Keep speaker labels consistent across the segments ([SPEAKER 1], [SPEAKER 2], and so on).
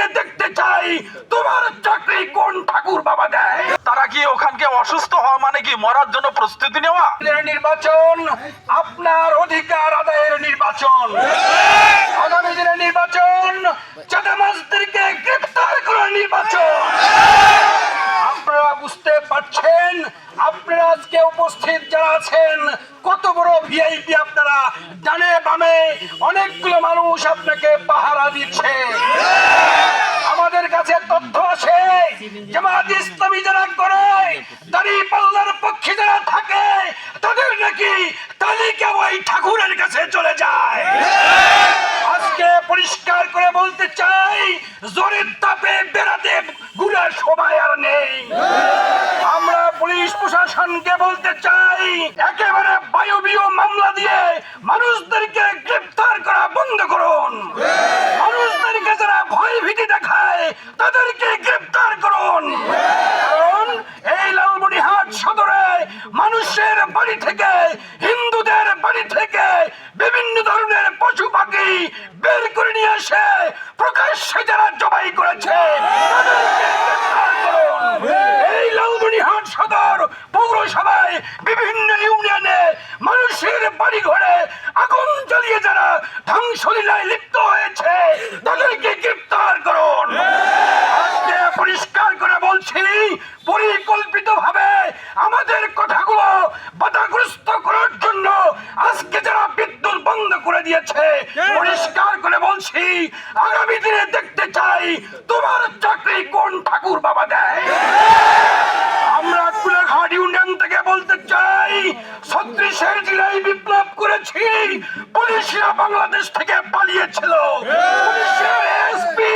[SPEAKER 1] দিনে দেখতে চাই, তোমার চাকরি কোন ঠাকুর বাবা দেয়?
[SPEAKER 2] তারা কি ওখানকে অসুস্থ হওয়া মানে কি মরার জন্য প্রস্তুতি নেওয়া?
[SPEAKER 1] নির্বাচন, আপনার অধিকার আদায়ের নির্বাচন। আগামী দিনের নির্বাচন গ্রেফতার করার নির্বাচন। আপনারা বুঝতে পারছেন, আপনারা আজকে উপস্থিত যারা আছেন, কত বড় ভিআইপি আপনারা, ডানে বামে অনেকগুলো মানুষ আপনাকে পাহারা দিচ্ছে। জামাত ইসলামী যারা করে দাঁড়িয়ে পাল্লার পক্ষে যারা থাকে, তাদের নাকি তালিকা ওই ঠাকুরের কাছে চলে যায়। আজকে পরিষ্কার করে বলতে চাই, জোরের তাপে বেড়াতে ঘুরার সময় আর নেই। আমরা পুলিশ প্রশাসনকে বলতে চাই, একেবারে বায়বীয় মামলা দিয়ে মানুষদেরকে গ্রেফতার করা বন্ধ করুন মানুষদেরকে যারা ভয় ভীতি দেখায় তাদেরকে গ্রেফতার করুন কারণ এই লালমনিহাট সদরে মানুষের বাড়ি থেকে হিন্দুদের বাড়ি থেকে বিভিন্ন ধরনের পশু পাখি বের করে নিয়ে এসে প্রকাশ্যে যারা জবাই করেছে তাদেরকে গ্রেফতার করুন। এই লালমনিহাট সদর পৌরসভায় বিভিন্ন ইউনিয়নে মানুষের বাড়ি ঘরে আগুন জ্বালিয়ে যারা ধ্বংসলীলায় লিপ্ত হয়েছে তাদেরকে গ্রেফতার করুন আজকে পরিষ্কার করে বলছি পরিকল্পিত ভাবে আমাদের কথাগুলো বাধাগ্রস্ত করার জন্য আজকে যারা বিদ্যুৎ বন্ধ করে দিয়েছে পরিষ্কার করে বলছি আগামী দিনে দেখতে চাই তোমার চাকরি কোন ঠাকুর বাবা দেয় আমরা কুলাঘাট ইউনিয়ন থেকে বলতে চাই ছত্রিশের জেলায় বিপ্লব পুলিশরা বাংলাদেশ থেকে পালিয়েছিল। এসপি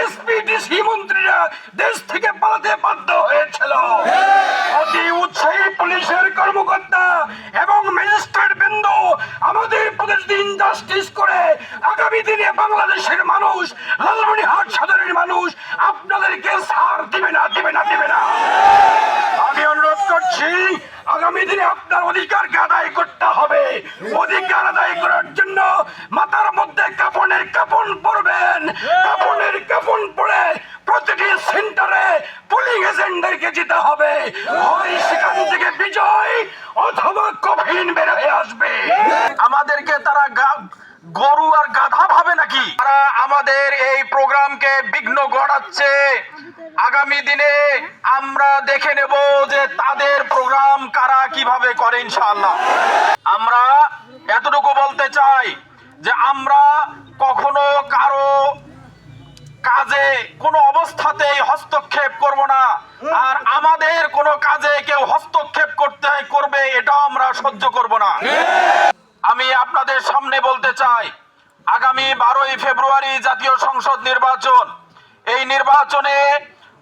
[SPEAKER 1] এসপি, ডিসি মন্ত্রীরা দেশ থেকে পালাতে বাধ্য হয়েছিল। অতি উৎসাহী পুলিশের কর্মকর্তা এবং ম্যাজিস্ট্রেট বৃন্দ আমাদের প্রতিদিন জাস্টিস করে আগামী দিনে বাংলাদেশের মানুষ লালমনিহাট সদরের মানুষ আপনাদেরকে সার দিবে না দিবে না দিবে না। আমি অনুরোধ করছি। আগামী দিনে আপনার অধিকারকে আদায় করতে হবে? অধিকার আদায় করার জন্য মাথার মধ্যে কাপড়ের কাপড় পরবেন। কাপড়ের কাপড় পরে প্রতিটি সেন্টারে পুলিং এজেন্টদেরকে যেতে হবে। ওই সেখান থেকে বিজয় অথবা কফিন বের হয়ে আসবে।
[SPEAKER 2] আমাদেরকে তারা গা- গরু আর গাধা ভাবে নাকি? তারা আমাদের এই প্রোগ্রামকে বিঘ্ন ঘটাচ্ছে। আগামী দিনে আমরা দেখে নেব যে তাদের প্রোগ্রাম কারা কীভাবে করে ইনশাআল্লাহ। আমরা এতটুকু বলতে চাই যে আমরা কখনো কারও কাজে কোনো অবস্থাতেই হস্তক্ষেপ করব না। আর আমাদের কোনো কাজে কেউ হস্তক্ষেপ করতে করবে, এটাও আমরা সহ্য করব না। আমি আপনাদের সামনে বলতে চাই, আগামী বারোই ফেব্রুয়ারি জাতীয় সংসদ নির্বাচন। এই নির্বাচনে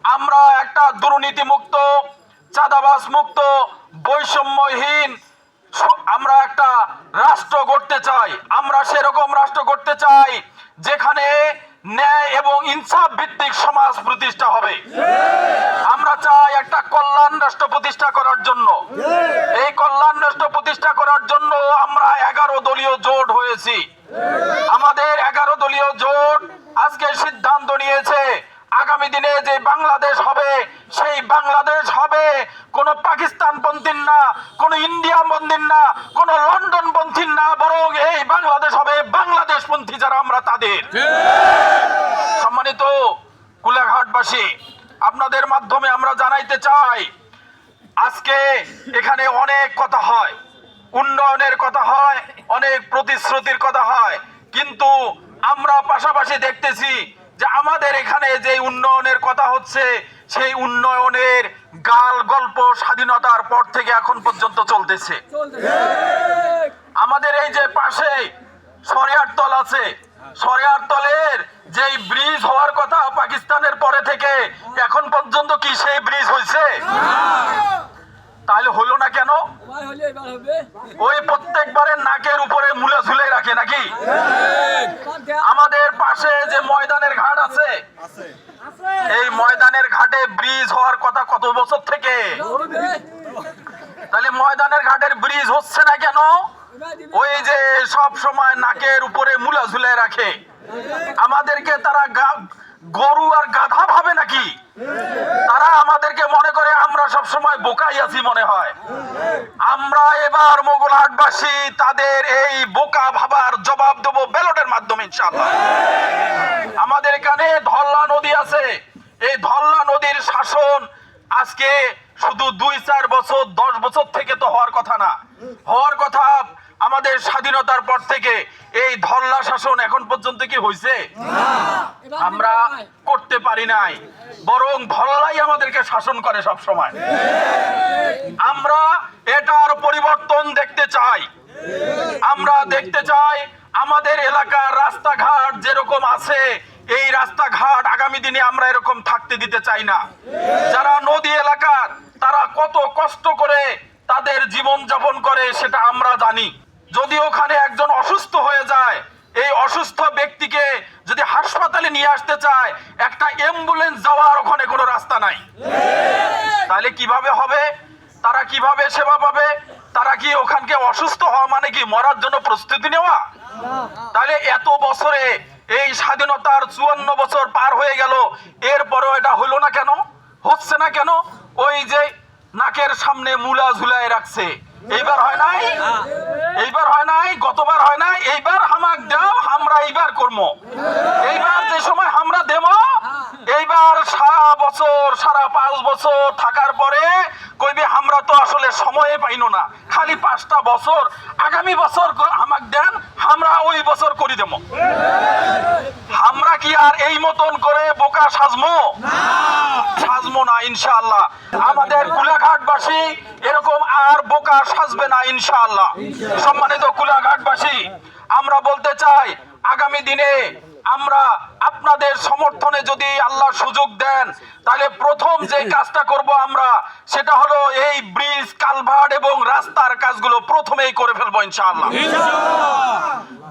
[SPEAKER 2] আমরা একটা দুর্নীতি মুক্ত চাঁদাবাস মুক্ত বৈষম্যহীন আমরা একটা রাষ্ট্র গড়তে চাই। আমরা সেরকম রাষ্ট্র গড়তে চাই যেখানে ন্যায় এবং ইনসাফ ভিত্তিক সমাজ প্রতিষ্ঠা হবে। আমরা চাই একটা কল্যাণ রাষ্ট্র প্রতিষ্ঠা করার জন্য। এই কল্যাণ রাষ্ট্র প্রতিষ্ঠা করার জন্য আমরা এগারো দলীয় জোট হয়েছি। আমাদের এগারো দলীয় জোট আজকে সিদ্ধান্ত নিয়েছে, আগামী দিনে যে বাংলাদেশ হবে, সেই বাংলাদেশ হবে। কোন পাকিস্তান পন্থীর না, কোন ইন্ডিয়া পন্থীর না, কোন লন্ডন পন্থীর না, বরং এই বাংলাদেশ হবে বাংলাদেশ পন্থী যারা আমরা তাদের। সম্মানিত কুলাঘাটবাসী আপনাদের মাধ্যমে আমরা জানাইতে চাই, আজকে এখানে অনেক কথা হয়, উন্নয়নের কথা হয় অনেক প্রতিশ্রুতির কথা হয়। কিন্তু আমরা পাশাপাশি দেখতেছি যে আমাদের এখানে যে উন্নয়নের কথা হচ্ছে, সেই উন্নয়নের গাল গল্প স্বাধীনতার পর থেকে এখন পর্যন্ত চলতেছে। আমাদের এই যে পাশে সরিয়ার তল আছে, সরিয়ার তলের যেই ব্রিজ হওয়ার কথা পাকিস্তানের পরে থেকে, এখন পর্যন্ত কি সেই ব্রিজ হয়েছে তাহলে হলো না কেন? ওই প্রত্যেকবারে নাকের উপরে মুলে ঝুলে রাখে নাকি? আমাদের পাশে যে ময়দানের ঘাট আছে, এই ময়দানের ঘাটে ব্রিজ হওয়ার কথা কত বছর থেকে? তাহলে ময়দানের ঘাটের ব্রিজ হচ্ছে না কেন? ওই যে সব সময় নাকের উপরে মুলা ঝুলে রাখে। আমাদেরকে তারা গরু আর গাধা ভাবে নাকি? তারা আমাদেরকে মনে করে আমরা সব সময় বোকাই আছি মনে হয়। আমরা এবার মোগল হাটবাসী তাদের এই বোকা ভাবার জবাব দেবো ব্যালটের মাধ্যমে ইনশাআল্লাহ। আমাদের এখানে ধল্লা নদী আছে। এই ধল্লা নদীর শাসন আজকে শুধু দুই চার বছর, দশ বছর থেকে তো হওয়ার কথা না। হওয়ার কথা আমাদের স্বাধীনতার পর থেকে এই ধল্লা শাসন এখন পর্যন্ত কি হয়েছে আমরা করতে পারি নাই। বরং ধল্লাই আমাদেরকে শাসন করে সব সময় আমরা এটার পরিবর্তন দেখতে চাই। আমরা দেখতে চাই আমাদের এলাকার রাস্তাঘাট যেরকম আছে এই রাস্তাঘাট আগামী দিনে আমরা এরকম থাকতে দিতে চাই না। যারা নদী এলাকার তারা কত কষ্ট করে তাদের জীবন যাপন করে সেটা আমরা জানি। যদি ওখানে একজন অসুস্থ হয়ে যায়, এই অসুস্থ ব্যক্তিকে যদি হাসপাতালে নিয়ে আসতে চায়, একটা অ্যাম্বুলেন্স যাওয়ার ওখানে কোনো রাস্তা নাই। তাহলে কীভাবে হবে? তারা কীভাবে সেবা পাবে? তারা কি ওখানকে অসুস্থ হওয়া মানে কি মরার জন্য প্রস্তুতি নেওয়া? তাহলে এত বছরে এই স্বাধীনতার চুয়ান্ন বছর পার হয়ে গেল, এরপরও এটা হলো না কেন? হচ্ছে না কেন? ওই যে নাকের সামনে মুলা ঝুলায় রাখছে। এইবার হয় নাই? এইবার হয় নাই? গতবার হয় নাই? এইবার হামাক দাও আমরা এইবার করব এইবার যে সময় আমরা দেব এইবার সারা বছর সারা পাঁচ বছর থাকার পরে কইবে আমরা তো আসলে সময়ে পাইনো না। খালি পাঁচটা বছর। আগামী বছর আমাক দেন আমরা ওই বছর করি দেব আমরা কি আর এই মতন করে বোকা সাজমো? সাজমো না ইনশাআল্লাহ আমাদের কুলাঘাটবাসী এরকম বোকা সাজবে না ইনশাআল্লাহ। সম্মানিত কুলাঘাটবাসী আমরা বলতে চাই আগামী দিনে আমরা আপনাদের সমর্থনে যদি আল্লাহ সুযোগ দেন তাহলে প্রথম যে কাজটা করব আমরা সেটা হলো এই ব্রিজ কালভার্ট এবং রাস্তার কাজগুলো প্রথমেই করে ফেলব ইনশাআল্লাহ।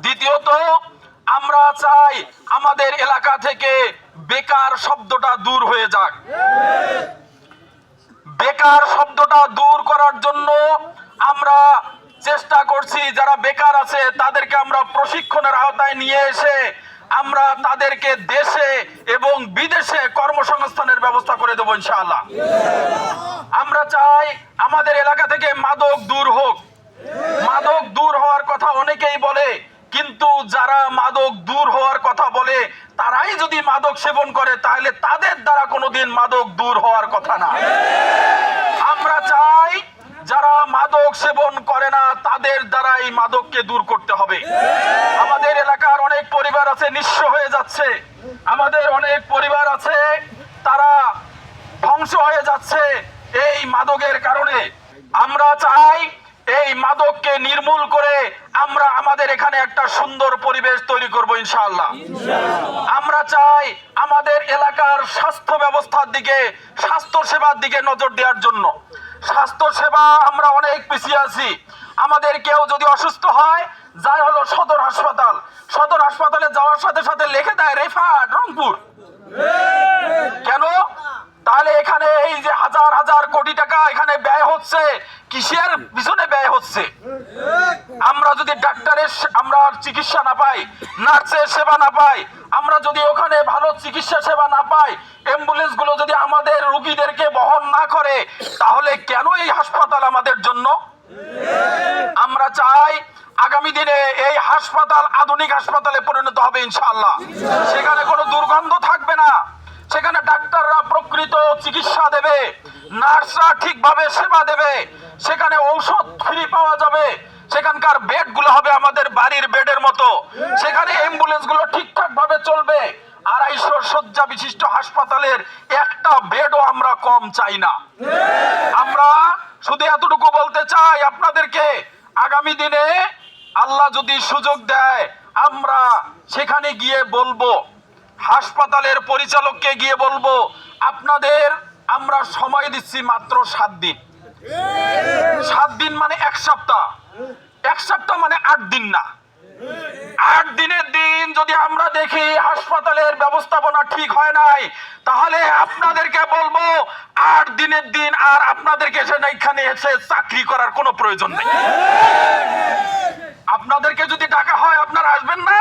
[SPEAKER 2] দ্বিতীয়ত আমরা চাই আমাদের এলাকা থেকে বেকার শব্দটা দূর হয়ে যাক। দূর করার জন্য আমরা চেষ্টা করছি, যারা বেকার আছে, তাদেরকে আমরা প্রশিক্ষণের আওতায় নিয়ে এসে আমরা তাদেরকে দেশে এবং বিদেশে কর্মসংস্থানের ব্যবস্থা করে দেবো ইনশাআল্লাহ। আমরা চাই আমাদের এলাকা থেকে মাদক দূর হোক। মাদক দূর হওয়ার কথা অনেকেই বলে কিন্তু যারা মাদক দূর হওয়ার কথা বলে, তারাই যদি মাদক সেবন করে, তাহলে তাদের দ্বারা কোনোদিন মাদক দূর হওয়ার কথা না। আমরা চাই যারা মাদক সেবন করে না, তাদের দ্বারা এই মাদককে দূর করতে হবে। আমাদের এলাকার অনেক পরিবার আছে, নিঃস্ব হয়ে যাচ্ছে। আমাদের অনেক পরিবার আছে, তারা ধ্বংস হয়ে যাচ্ছে এই মাদকের কারণে। আমরা চাই এই মাদককে নির্মূল করে আমরা আমাদের এখানে একটা সুন্দর পরিবেশ তৈরি করব ইনশাআল্লাহ। আমরা চাই আমাদের এলাকার স্বাস্থ্য ব্যবস্থার দিকে স্বাস্থ্য সেবার দিকে নজর দেওয়ার জন্য। স্বাস্থ্য সেবা আমরা অনেক পিছিয়ে আছি। আমাদের কেউ যদি অসুস্থ হয় যাই হলো সদর হাসপাতাল। সদর হাসপাতালে যাওয়ার সাথে সাথে লিখে দেয় রেফার্ড রংপুর। কেন? তাহলে এখানে এই যে হাজার হাজার কোটি টাকা এখানে ব্যয় হচ্ছে কিসের পিছনে ব্যয় হচ্ছে? আমরা যদি ডাক্তারের আমরা চিকিৎসা না পাই, নার্সের সেবা না পাই, আমরা যদি ওখানে ভালো চিকিৎসা সেবা না পাই অ্যাম্বুলেন্সগুলো যদি আমাদের রুগীদেরকে বহন না করে, তাহলে কেন এই হাসপাতাল আমাদের জন্য? আমরা চাই আগামী দিনে এই হাসপাতাল আধুনিক হাসপাতালে পরিণত হবে ইনশাআল্লাহ। সেখানে কোনো দুর্গন্ধ থাকবে না। সেখানে ডাক্তাররা প্রকৃত চিকিৎসা দেবে। নার্সরা ঠিকভাবে সেবা দেবে। সেখানে ঔষধ ফ্রি পাওয়া যাবে। সেখানকার বেডগুলো হবে আমাদের বাড়ির বেডের মতো। সেখানে অ্যাম্বুলেন্সগুলো ঠিকঠাক ভাবে চলবে। আড়াইশো শয্যা বিশিষ্ট হাসপাতালের একটা বেডও আমরা কম চাই না। আমরা শুধু এতটুকু বলতে চাই আপনাদেরকে, আগামী দিনে আল্লাহ যদি সুযোগ দেয়, আমরা সেখানে গিয়ে বলব, হাসপাতালের পরিচালককে গিয়ে বলব, আপনাদের আমরা সময় দিচ্ছি মাত্র সাত দিন। সাত দিন মানে এক সপ্তাহ। এক সপ্তাহ মানে আট দিন না। আট দিনের দিন যদি আমরা দেখি হাসপাতালের ব্যবস্থাপনা ঠিক হয় নাই তাহলে আপনাদেরকে বলব আট দিনের দিন আর আপনাদেরকে এখানে এসে চাকরি করার কোনো প্রয়োজন নেই। আপনাদেরকে যদি ডাকা হয় আপনারা আসবেন না?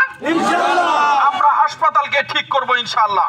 [SPEAKER 2] আমরা হাসপাতালকে ঠিক করব ইনশাআল্লাহ।